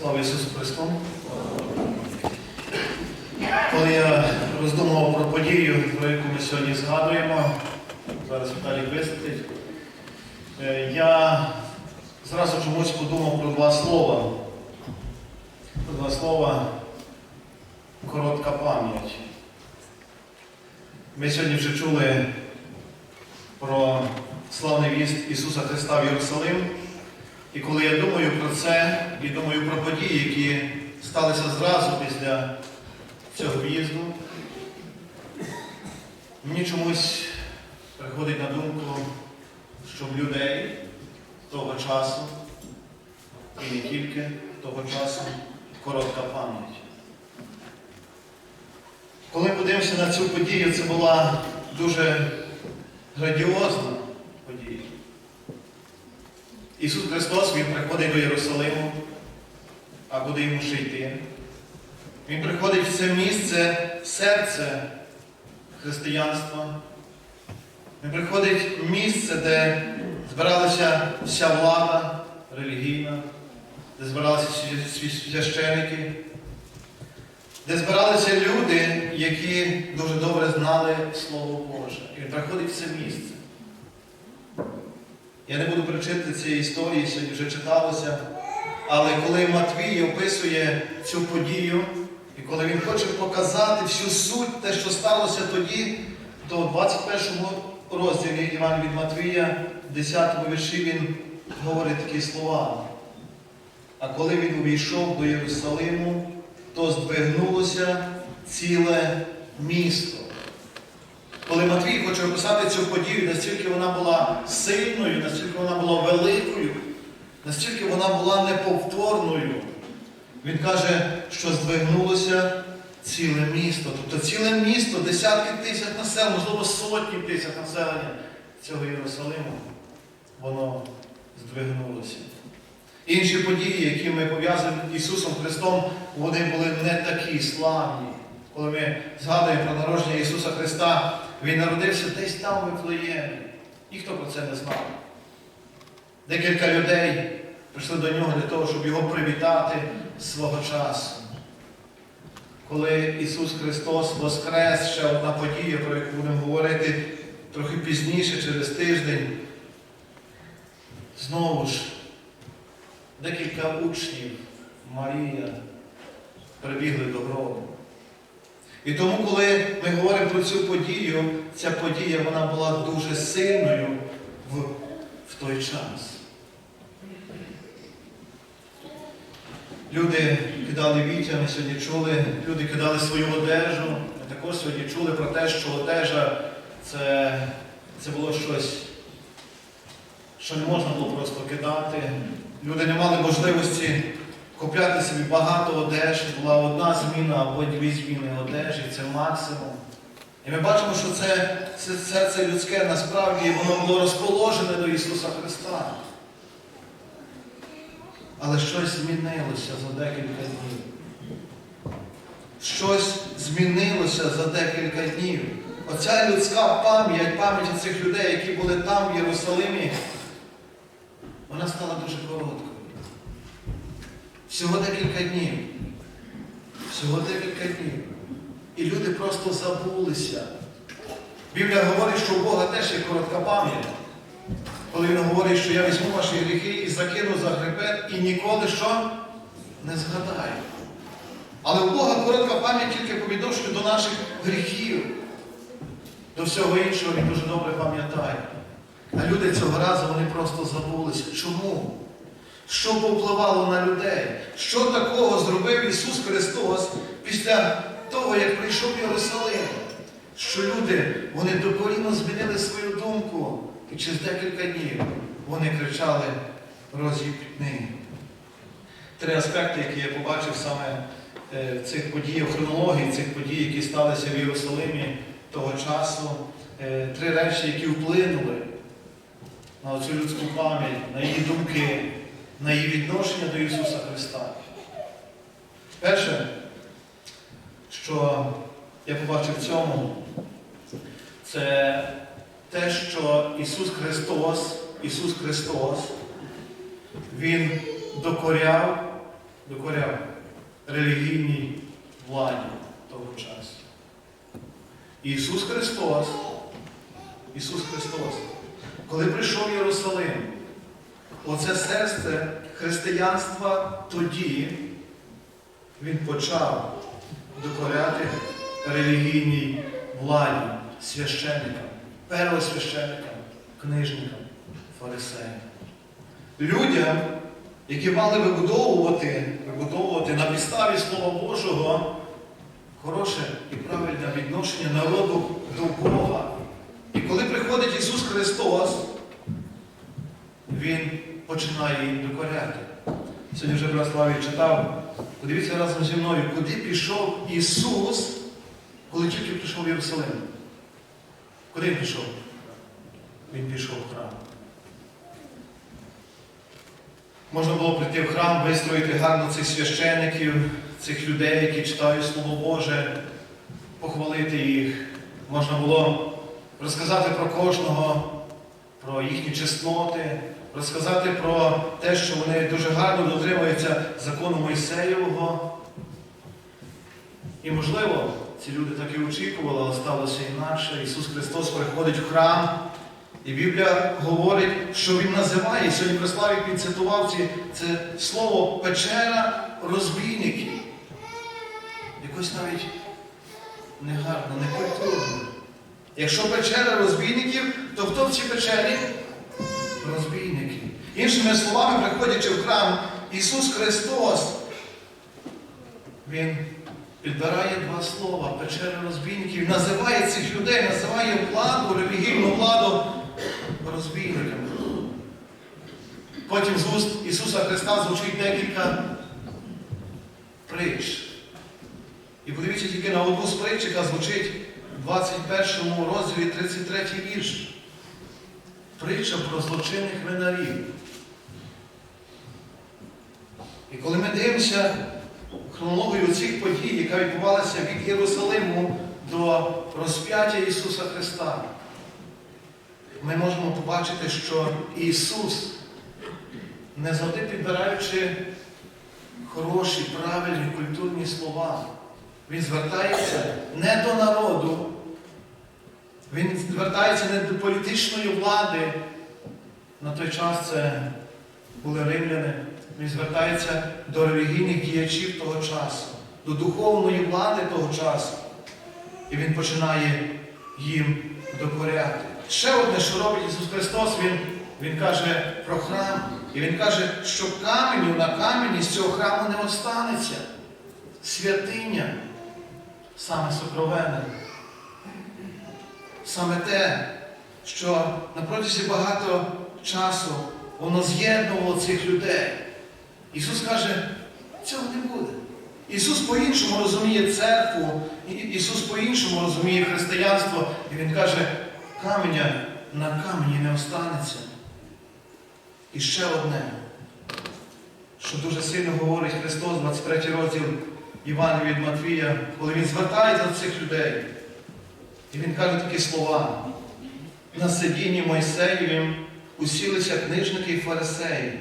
Слава Ісусу Христу! Коли я роздумував про подію, про яку ми сьогодні згадуємо, зараз Віталій висвітлить, е, я зразу чомусь подумав про два слова. Про два слова коротка пам'ять. Ми сьогодні вже чули про славний віст Ісуса Христа в Єрусалим. І коли я думаю про це і думаю про події, які сталися зразу після цього в'їзду, мені чомусь приходить на думку, що в людей того часу, і не тільки того часу, коротка пам'ять. Коли подивимося на цю подію, це була дуже градіозна подія. Ісус Христос Він приходить до Єрусалиму, а куди йому ще йти? Він приходить в це місце, серце християнства. Він приходить в місце, де збиралася вся влада релігійна, де збиралися священики, де збиралися люди, які дуже добре знали Слово Боже. І він приходить в це місце. Я не буду причити цієї історії, сьогодні вже читалося. Але коли Матвій описує цю подію, і коли він хоче показати всю суть, те, що сталося тоді, то в 21 розділі Іван від Матвія, в 10 вірші, він говорить такі слова. А коли він увійшов до Єрусалиму, то здвигнулося ціле місто. Коли Матвій хоче описати цю подію, настільки вона була сильною, настільки вона була великою, настільки вона була неповторною, він каже, що здвигнулося ціле місто. Тобто ціле місто, десятки тисяч населення, можливо, сотні тисяч населення цього Єрусалиму, воно здвигнулося. Інші події, які ми пов'язуємо з Ісусом Христом, вони були не такі славні. Коли ми згадуємо про народження Ісуса Христа, Він народився десь там в Вифлеємі. Ніхто про це не знав. Декілька людей прийшли до нього для того, щоб його привітати свого часу. Коли Ісус Христос воскрес, ще одна подія, про яку будемо говорити трохи пізніше, через тиждень, знову ж декілька учнів Марія прибігли до гробу. І тому, коли ми говоримо про цю подію, ця подія вона була дуже сильною в, в той час. Люди кидали віття, ми сьогодні чули, люди кидали свою одежу. Ми також сьогодні чули про те, що одежа це, це було щось, що не можна було просто кидати. Люди не мали можливості купляти собі багато одежі, була одна зміна або дві зміни одежі, це максимум. І ми бачимо, що це, це серце людське насправді воно було розположене до Ісуса Христа. Але щось змінилося за декілька днів. Щось змінилося за декілька днів. Оця людська пам'ять, пам'ять цих людей, які були там, в Єрусалимі, вона стала дуже короткою. Всього декілька днів. Всього декілька днів. І люди просто забулися. Біблія говорить, що у Бога теж є коротка пам'ять. Коли він говорить, що я візьму ваші гріхи і закину за хребет, і ніколи що не згадаю. Але у Бога коротка пам'ять тільки по відношенню до наших гріхів. До всього іншого він дуже добре пам'ятає. А люди цього разу вони просто забулися. Чому? Що повпливало на людей? Що такого зробив Ісус Христос після того, як прийшов Єрусалим? Що люди, вони докорінно змінили свою думку. І через декілька днів вони кричали розіпни. Три аспекти, які я побачив саме е, в цих подій, в хронології цих подій, які сталися в Єрусалимі того часу. Е, Три речі, які вплинули на цю людську пам'ять, на її думки, на її відношення до Ісуса Христа. Перше, що я побачив в цьому, це те, що Ісус Христос, Ісус Христос, Він докоряв, докоряв релігійній владі того часу. Ісус Христос, Ісус Христос, коли прийшов Єрусалим, оце серце християнства тоді Він почав докоряти релігійній владі, священникам, первосвященникам, книжникам, фарисеям. Людям, які мали вибудовувати, вибудовувати на підставі Слова Божого хороше і правильне відношення народу до Бога. І коли приходить Ісус Христос, Він починає їм докоряти. Сьогодні вже Браславі читав, подивіться разом зі мною, куди пішов Ісус, коли тільки прийшов в Єрусалим. Куди він пішов? Він пішов в храм. Можна було прийти в храм, вистроїти гарно цих священиків, цих людей, які читають Слово Боже, похвалити їх. Можна було розказати про кожного, про їхні чесноти, розказати про те, що вони дуже гарно дотримуються закону Мойсеєвого. І, можливо, ці люди так і очікували, але сталося інакше. Ісус Христос приходить в храм, і Біблія говорить, що Він називає, сьогодні Преславік він цитував ці, це слово печера розбійників. Якось навіть негарно, некультурно. Якщо печера розбійників, то хто в цій печері? Розбійники. Іншими словами, приходячи в храм, Ісус Христос, Він підбирає два слова, печера розбійників, називає цих людей, називає владу, релігійну владу розбійниками. Потім з уст Ісуса Христа звучить декілька притч. І подивіться тільки на одну з притч, яка звучить в 21 розділі 33 вірш. Притча про злочинних винарів. І коли ми дивимося хронологію цих подій, яка відбувалася від Єрусалиму до розп'яття Ісуса Христа, ми можемо побачити, що Ісус, не завжди підбираючи хороші, правильні культурні слова, Він звертається не до народу, Він звертається не до політичної влади. На той час це були римляни. Він звертається до релігійних діячів того часу, до духовної влади того часу. І він починає їм докоряти. Ще одне, що робить Ісус Христос, Він, він каже про храм. І Він каже, що каменю на камені з цього храму не останеться. Святиня, саме сокровенне. Саме те, що на протязі багато часу воно з'єднувало цих людей. Ісус каже, цього не буде. Ісус по-іншому розуміє церкву, Ісус по-іншому розуміє християнство, і Він каже, каменя на камені не останеться. І ще одне, що дуже сильно говорить Христос, 23 розділ Івана від Матвія, коли Він звертається до цих людей. І Він каже такі слова. На сидінні Мойсеєвім усілися книжники і фарисеї.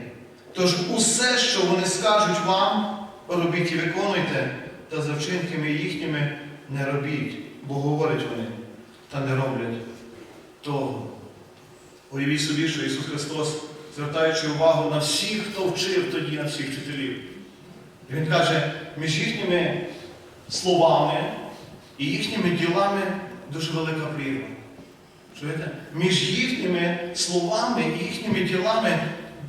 Тож усе, що вони скажуть вам, робіть і виконуйте, та за вчинками їхніми не робіть, бо говорять вони, та не роблять того. Уявіть собі, що Ісус Христос, звертаючи увагу на всіх, хто вчив тоді, на всіх вчителів. Він каже, між їхніми словами і їхніми ділами дуже велика прірва. Чуєте? Між їхніми словами і їхніми ділами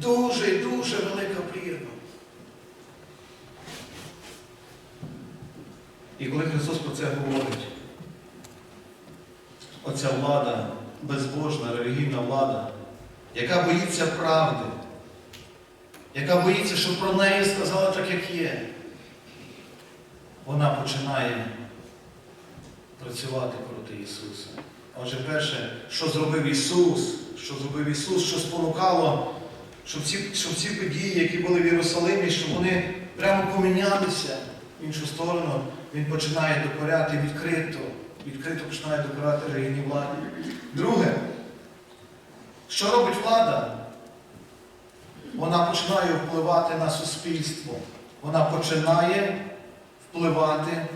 дуже і дуже велика прірва. І коли Христос про це говорить, оця влада, безбожна, релігійна влада, яка боїться правди, яка боїться, щоб про неї сказали так, як є, вона починає працювати проти Ісуса. Отже, перше, що зробив Ісус, що зробив Ісус, що спонукало, щоб ці, щоб ці події, які були в Єрусалимі, щоб вони прямо помінялися в іншу сторону, Він починає докоряти відкрито, відкрито починає докоряти релігійній владі. Друге, що робить влада? Вона починає впливати на суспільство. вона починає впливати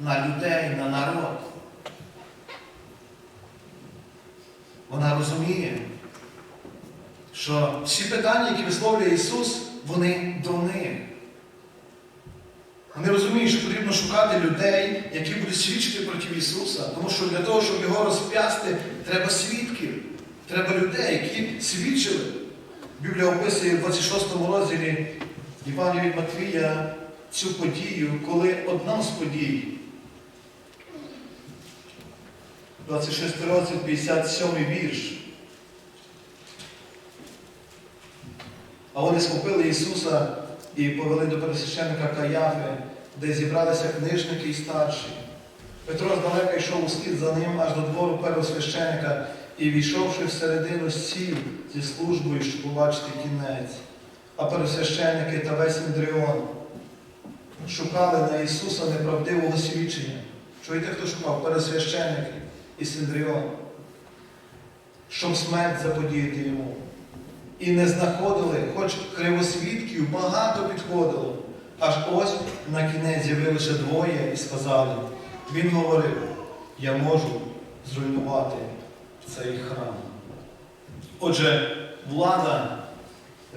на людей, на народ. Вона розуміє, що всі питання, які висловлює Ісус, вони до них. Вони розуміють, що потрібно шукати людей, які будуть свідчити проти Ісуса. Тому що для того, щоб його розп'ясти, треба свідків, треба людей, які свідчили. Біблія описує в 26 розділі Івана від Матвія цю подію, коли одна з подій, 26 розділ, 57 вірш. А вони схопили Ісуса і повели до пересвященника Каяфи, де зібралися книжники і старші. Петро здалека йшов услід за ним аж до двору первосвященика і, війшовши всередину, сів зі службою, щоб побачити кінець. А первосвященники та весь Індріон шукали на Ісуса неправдивого свідчення. Чуєте, хто шукав? Пересвященники і Синдріон, щоб смерть заподіяти йому. І не знаходили, хоч кривосвідків багато підходило. Аж ось на кінець з'явилося двоє і сказали, він говорив, я можу зруйнувати цей храм. Отже, влада,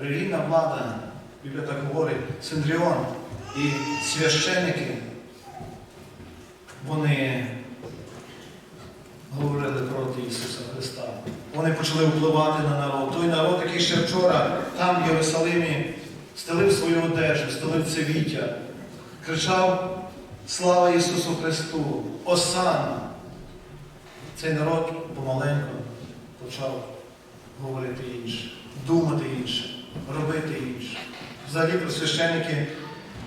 релігійна влада, Біблія так говорить, Синдріон і священники, вони говорили проти Ісуса Христа. Вони почали впливати на народ. Той народ, який ще вчора там, в Єрусалимі, стелив свою одежу, стелив цивіття, кричав Слава Ісусу Христу! Осанна! Цей народ помаленьку почав говорити інше, думати інше, робити інше. Взагалі про священники,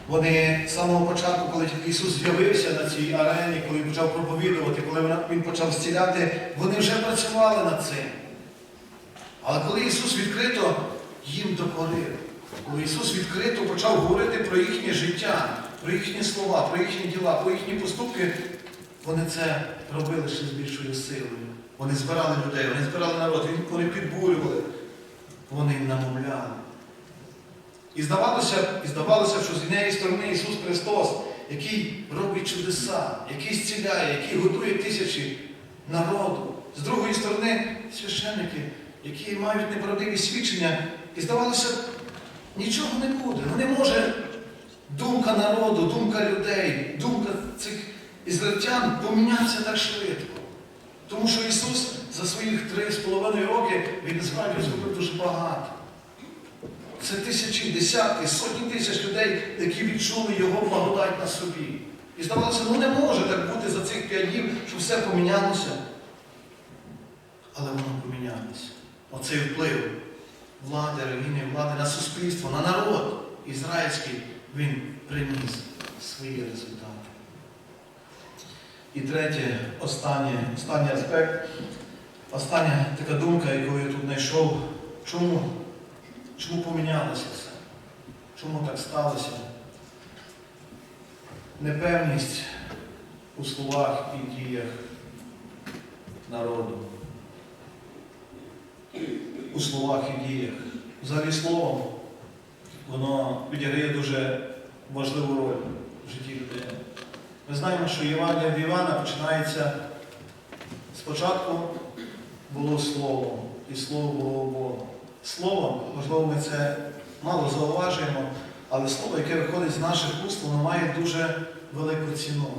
вони з самого початку, коли тільки Ісус з'явився на цій арені, коли почав проповідувати, коли Він почав зціляти, вони вже працювали над цим. Але коли Ісус відкрито їм докорив, коли Ісус відкрито почав говорити про їхнє життя, про їхні слова, про їхні діла, про їхні поступки, вони це робили ще з більшою силою. Вони збирали людей, вони збирали народ, вони підбурювали, вони намовляли. І здавалося, і здавалося, що з однієї сторони Ісус Христос, який робить чудеса, який зціляє, який годує тисячі народу. З другої сторони, священники, які мають неправдиві свідчення, і здавалося, нічого не буде. Ну не може думка народу, думка людей, думка цих ізраїльтян помінятися так швидко. Тому що Ісус за своїх три з половиною роки Він насправді зробив дуже багато. Це тисячі, десятки, сотні тисяч людей, які відчули Його благодать на собі. І здавалося, ну не може так бути за цих п'ять днів, що все помінялося. Але воно помінялося. Оцей вплив влади, релігійної влади на суспільство, на народ ізраїльський, він приніс свої результати. І третє, останнє, останній аспект, остання така думка, яку я тут знайшов, чому, чому помінялося все? Чому так сталося? Непевність у словах і діях народу. У словах і діях. Взагалі слово, воно відіграє дуже важливу роль в житті людини. Ми знаємо, що Євангелія в Івана починається спочатку було Слово, і Слово було у Бога. Слово, можливо, ми це мало зауважуємо, але слово, яке виходить з наших уст, воно має дуже велику ціну.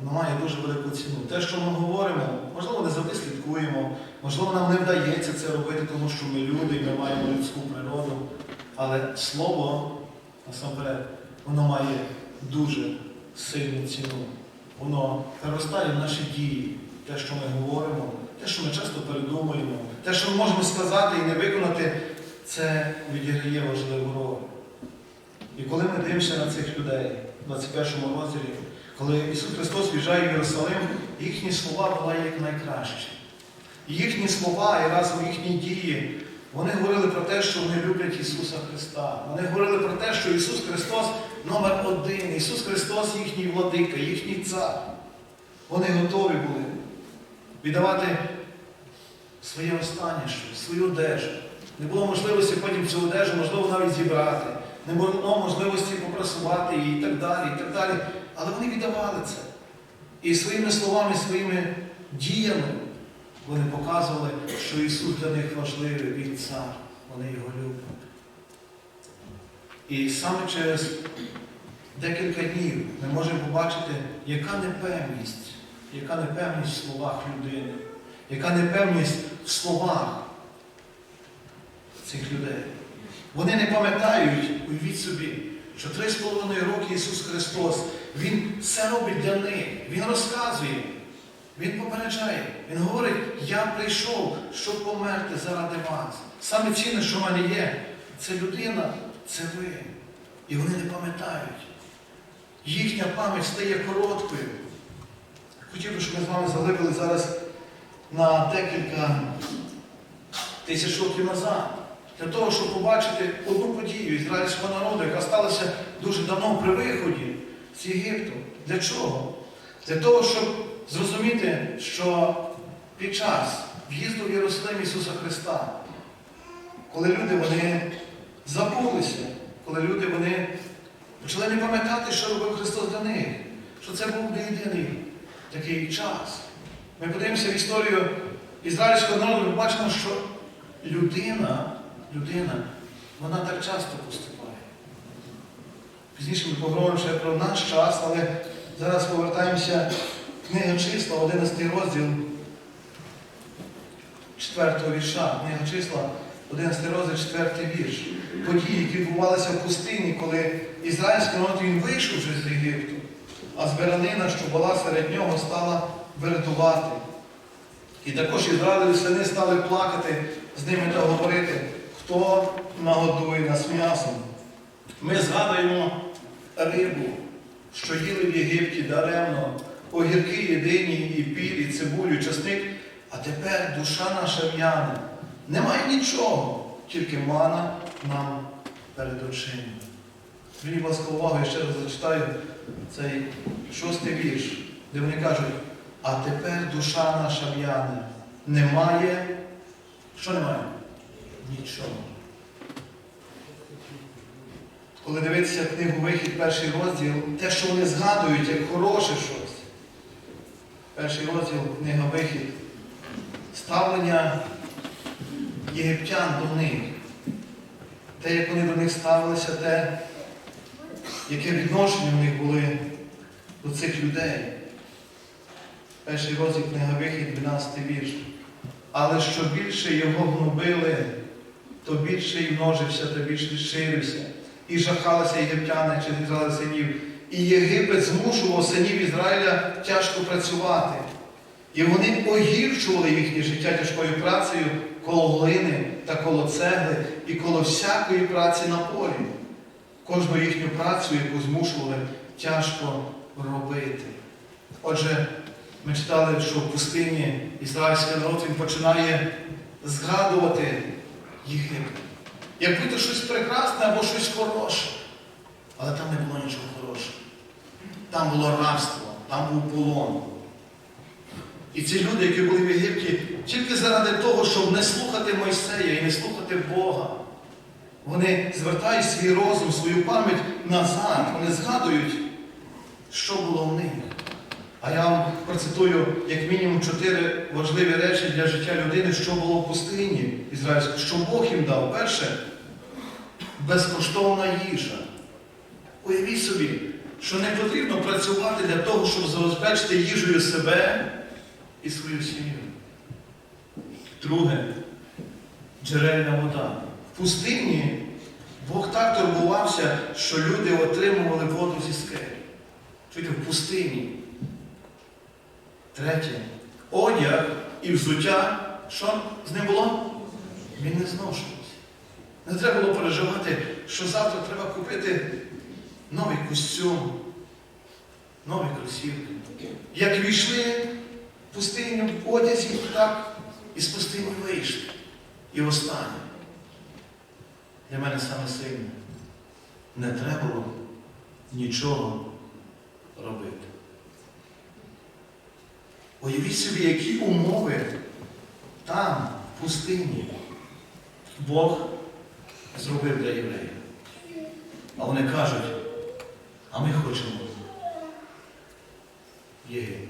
Воно має дуже велику ціну. Те, що ми говоримо, можливо, не завжди слідкуємо, можливо, нам не вдається це робити, тому що ми люди і ми маємо людську природу. Але слово, насамперед, воно має дуже сильну ціну. Воно переростає в наші дії, те, що ми говоримо, те, що ми часто передумуємо, те, що ми можемо сказати і не виконати, це відіграє важливу роль. І коли ми дивимося на цих людей в 21 розділі, коли Ісус Христос в'їжджає в Єрусалим, їхні слова були як найкращі. Їхні слова і разом їхні дії, вони говорили про те, що вони люблять Ісуса Христа. Вони говорили про те, що Ісус Христос номер один, Ісус Христос їхній владика, їхній цар. Вони готові були віддавати своє останнє щось, свою одежу. Не було можливості потім цю одежу, можливо, навіть зібрати. не було можливості попрасувати її і так далі, і так далі. Але вони віддавали це. І своїми словами, своїми діями вони показували, що Ісус для них важливий, Він цар, вони його люблять. І саме через декілька днів ми можемо побачити, яка непевність, яка непевність в словах людини, яка непевність в словах цих людей. Вони не пам'ятають, уявіть собі, що три з половиною роки Ісус Христос, Він все робить для них, Він розказує, Він попереджає, Він говорить, я прийшов, щоб померти заради вас. Саме цінне, що в мене є, це людина, це ви. І вони не пам'ятають. Їхня пам'ять стає короткою. Хотів би, щоб ми з вами заглибили зараз на декілька тисяч років назад. Для того, щоб побачити одну подію ізраїльського народу, яка сталася дуже давно при виході з Єгипту. Для чого? Для того, щоб зрозуміти, що під час в'їзду в Єрусалим Ісуса Христа, коли люди вони забулися, коли люди вони почали не пам'ятати, що робив Христос для них, що це був не єдиний такий час. Ми подивимося в історію ізраїльського народу, ми бачимо, що людина, людина, вона так часто поступає. Пізніше ми поговоримо ще про наш час, але зараз повертаємося книга числа, 11 розділ 4 вірша. Книга числа, 11 розділ, 4 вірш. Події, які відбувалися в пустині, коли ізраїльський народ він вийшов вже з Єгипту, а збиранина, що була серед нього, стала вирятувати. І також Ізраїлеві сини стали плакати з ними та говорити, хто нагодує нас м'ясом. Ми згадуємо рибу, що їли в Єгипті даремно, огірки єдині, і піль, і цибулю, і часник, а тепер душа наша в'яне. Немає нічого, тільки мана нам перед очима. Зверніть, будь ласка, увагу, я ще раз зачитаю цей шостий вірш, де вони кажуть, а тепер душа наша в'яне. Немає. Що немає? Нічого. Коли дивитися книгу Вихід, перший розділ, те, що вони згадують як хороше щось. Перший розділ книга Вихід. Ставлення єгиптян до них. Те, як вони до них ставилися, те, яке відношення в них були до цих людей. Перший розділ книга Вихід, 12 вірш. Але що більше його гнобили, то більше й множився, то більше ширився. І жахалися єгиптяни через Ізраїля синів. І Єгипет змушував синів Ізраїля тяжко працювати. І вони погіршували їхнє життя тяжкою працею коло глини та коло цегли і коло всякої праці на полі. Кожну їхню працю, яку змушували тяжко робити. Отже, ми читали, що в пустині ізраїльський народ він починає згадувати Єгипет. Як будто щось прекрасне або щось хороше. Але там не було нічого хорошого. Там було рабство, там був полон. І ці люди, які були в Єгипті, тільки заради того, щоб не слухати Мойсея і не слухати Бога, вони звертають свій розум, свою пам'ять назад. Вони згадують, що було в них. А я вам процитую як мінімум чотири важливі речі для життя людини, що було в пустині ізраїльській, що Бог їм дав. Перше, безкоштовна їжа. Уявіть собі, що не потрібно працювати для того, щоб забезпечити їжею себе і свою сім'ю. Друге, джерельна вода. В пустині Бог так турбувався, що люди отримували воду зі скелі. Чуєте, в пустині. Третє. Одяг і взуття. Що з ним було? Він не зношувався. Не треба було переживати, що завтра треба купити новий костюм, нові кросівки. Як війшли в пустиню в одязі, так і з пустині вийшли. І останнє. Для мене саме сильне. Не треба було нічого робити. Уявіть собі, які умови там, в пустині, Бог зробив для євреїв. А вони кажуть, а ми хочемо Єгипет.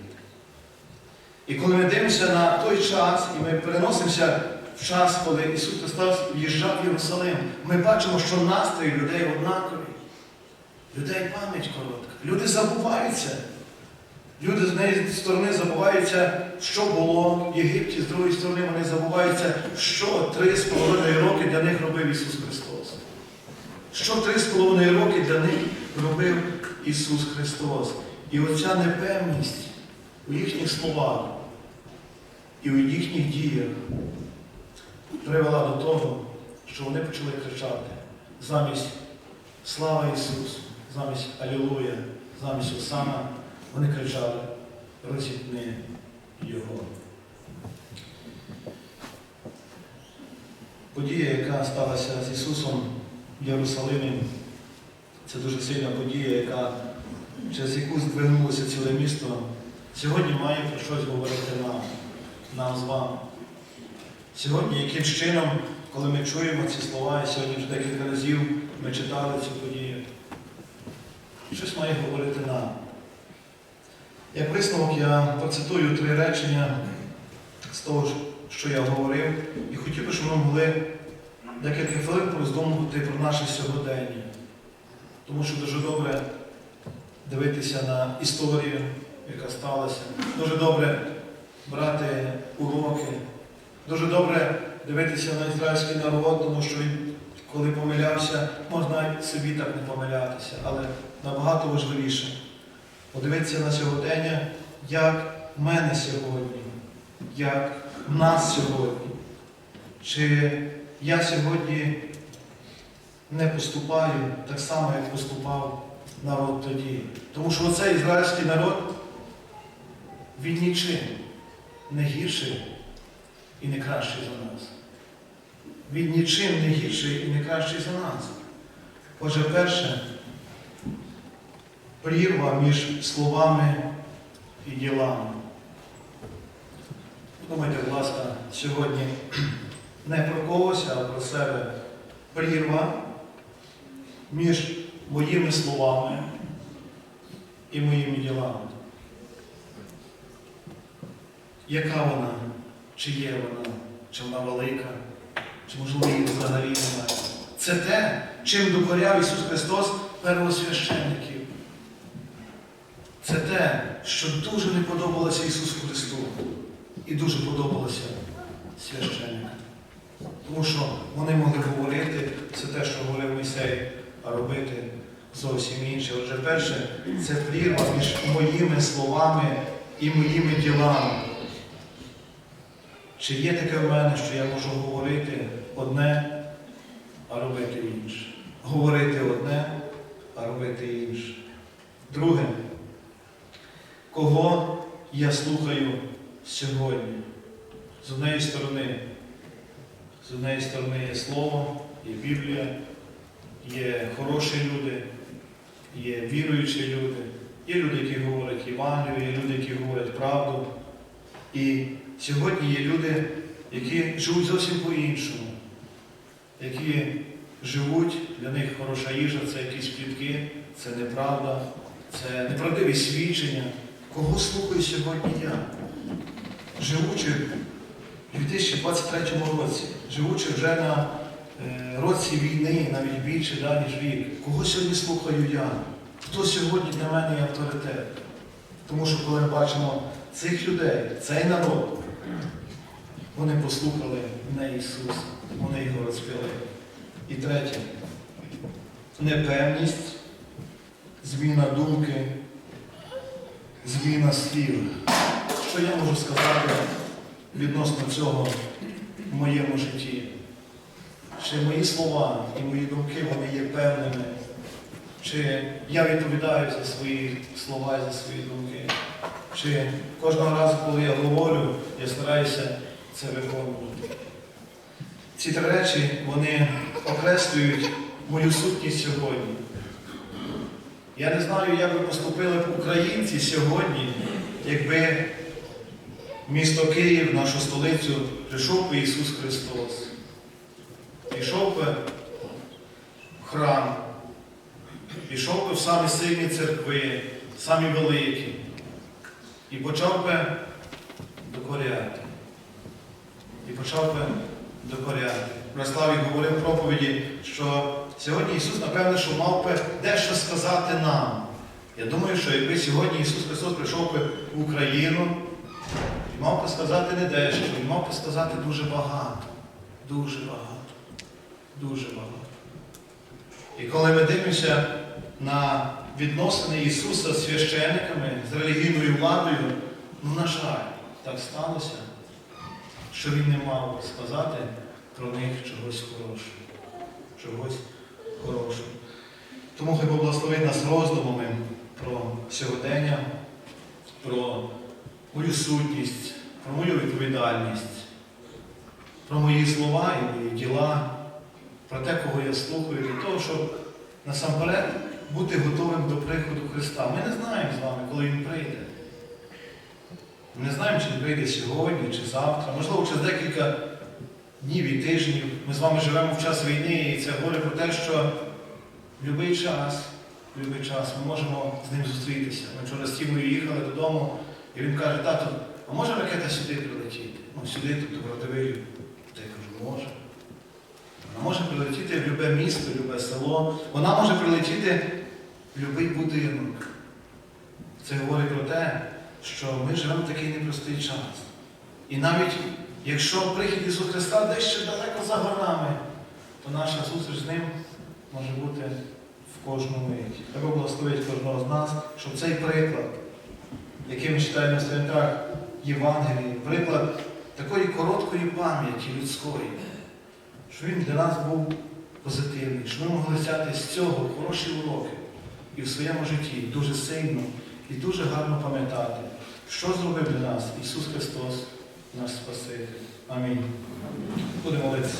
І коли ми дивимося на той час, і ми переносимося в час, коли Ісус Христос в'їжджав в Єрусалим, ми бачимо, що настрій людей однакові. Людей пам'ять коротка. Люди забуваються. Люди з однієї сторони забуваються, що було в Єгипті, з другої сторони вони забуваються, що три з половиною роки для них робив Ісус Христос. Що три з половиною роки для них робив Ісус Христос. І оця непевність у їхніх словах і у їхніх діях привела до того, що вони почали кричати замість Слава Ісусу, замість Алілуя, замість Осана, вони кричали розіпни Його. Подія, яка сталася з Ісусом в Єрусалимі, це дуже сильна подія, яка, через яку здвигнулося ціле місто, сьогодні має про щось говорити нам, нам з вами. Сьогодні, яким чином, коли ми чуємо ці слова, і сьогодні вже декілька разів ми читали цю подію, щось має говорити нам. Як висновок, я процитую три речення з того, що я говорив, і хотів би, щоб ми могли декілька хвилин пороздумувати про наше сьогодення. Тому що дуже добре дивитися на історію, яка сталася, дуже добре брати уроки, дуже добре дивитися на ізраїльський народ, тому що коли помилявся, можна собі так не помилятися, але набагато важливіше подивитися на сьогодення, як в мене сьогодні, як в нас сьогодні. Чи я сьогодні не поступаю так само, як поступав народ тоді. Тому що оцей ізраїльський народ, він нічим не гірший і не кращий за нас. Він нічим не гірший і не кращий за нас. Отже, перше, прірва між словами і ділами. Думайте, будь ласка, сьогодні не про когось, а про себе прірва між моїми словами і моїми ділами. Яка вона? Чи є вона? Чи вона велика? Чи можливо її взагалі немає? Це те, чим докоряв Ісус Христос первосвященників. Це те, що дуже не подобалося Ісусу Христу і дуже подобалося священникам. Тому що вони могли говорити все те, що говорив Мойсей, а робити зовсім інше. Отже, перше, це прірва між моїми словами і моїми ділами. Чи є таке в мене, що я можу говорити одне, а робити інше? Говорити одне, а робити інше. Друге, кого я слухаю сьогодні? З однієї сторони, з однієї сторони є Слово, є Біблія, є хороші люди, є віруючі люди, є люди, які говорять Євангелію, є люди, які говорять правду. І сьогодні є люди, які живуть зовсім по-іншому, які живуть, для них хороша їжа це якісь плітки, це неправда, це неправдиві свідчення. Кого слухаю сьогодні я? Живучи у 2023 році, живучи вже на е, році війни, навіть більше, да, ніж рік, кого сьогодні слухаю я? Хто сьогодні для мене є авторитет? Тому що коли ми бачимо цих людей, цей народ, вони послухали не Ісуса, вони його розпили. І третє, непевність, зміна думки, зміна слів. Що я можу сказати відносно цього в моєму житті? Чи мої слова і мої думки вони є певними? Чи я відповідаю за свої слова і за свої думки? Чи кожного разу, коли я говорю, я стараюся це виконувати? Ці три речі вони окреслюють мою сутність сьогодні. Я не знаю, як би поступили б українці сьогодні, якби місто Київ, нашу столицю, прийшов би Ісус Христос. Прийшов би в храм, пішов би в самі сильні церкви, самі великі, і почав би докоряти. І почав би докоряти. Браславі говорив проповіді, що сьогодні Ісус, напевно, що мав би дещо сказати нам. Я думаю, що якби сьогодні Ісус Христос прийшов би в Україну, Він мав би сказати не дещо, Він мав би сказати дуже багато. Дуже багато. Дуже багато. І коли ми дивимося на відносини Ісуса з священниками, з релігійною владою, ну, на жаль, так сталося, що Він не мав сказати про них чогось хорошого. Чогось хорошого. Тому хай Бог благословить нас роздумами про сьогодення, про мою сутність, про мою відповідальність, про мої слова і мої діла, про те, кого я слухаю, для того, щоб насамперед бути готовим до приходу Христа. Ми не знаємо з вами, коли Він прийде. Ми не знаємо, чи він прийде сьогодні, чи завтра, можливо, через декілька днів і тижнів. Ми з вами живемо в час війни, і це говорить про те, що в будь-який час, в будь-який час ми можемо з ним зустрітися. Ми вчора з Тімою їхали додому, і він каже, тато, а може ракета сюди прилетіти? Ну, сюди, тобто в Родовию. Та я кажу, може. Вона може прилетіти в любе місто, в любе село. Вона може прилетіти в будь-який будинок. Це говорить про те, що ми живемо в такий непростий час. І навіть якщо прихід Ісуса Христа десь ще далеко за горами, то наша зустріч з Ним може бути в кожному. Хай Бог благословить кожного з нас, щоб цей приклад, який ми читаємо на сторінках Євангелії, приклад такої короткої пам'яті людської, що він для нас був позитивний, що ми могли взяти з цього хороші уроки і в своєму житті дуже сильно і дуже гарно пам'ятати, що зробив для нас Ісус Христос, наш Спаситель. Амінь. Будемо молитися.